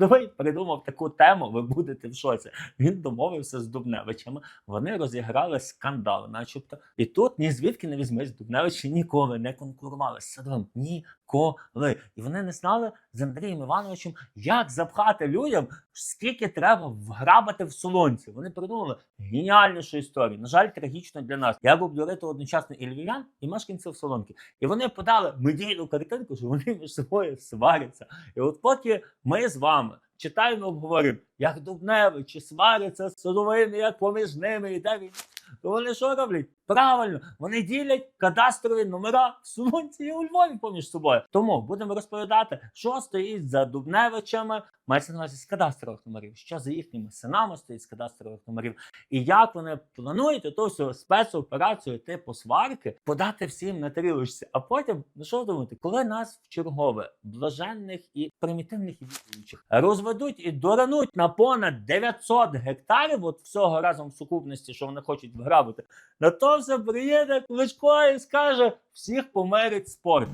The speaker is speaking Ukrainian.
Давай придумав таку тему, ви будете в шоці. Він домовився з Дубневичами. Вони розіграли скандал, начебто. І тут ні звідки не візьмись, Дубневичі ніколи не конкурували з Садовим. Ніколи. І вони не знали з Андрієм Івановичем, як запхати людям, скільки треба вграбати в солонці. Вони придумали геніальнішу історію. На жаль, трагічно для нас. Я був дурити одночасно і львів'ян, і мешканців солонки. І вони подали медійну картинку, що вони між собою сваряться. І от поки ми з вами читаємо, обговорюємо, як Дубневич, чи Смариця, Садовими, як поміж ними йде він. то вони що роблять? Правильно, вони ділять кадастрові номера в Сумонці і у Львові поміж собою. Тому будемо розповідати, що стоїть за Дубневичами, мається на увазі з кадастрових номерів, що за їхніми синами стоїть з кадастрових номерів, і як вони планують ту всю спецоперацію типу сварки подати всім на тарілочці. А потім, ну що ви думаєте, коли нас в чергове блаженних і примітивних і розведуть і дорануть на понад 900 гектарів, от всього разом в сукупності, що вони хочуть вграбити, на то все приїде Кличко і скаже: всіх померить спорт.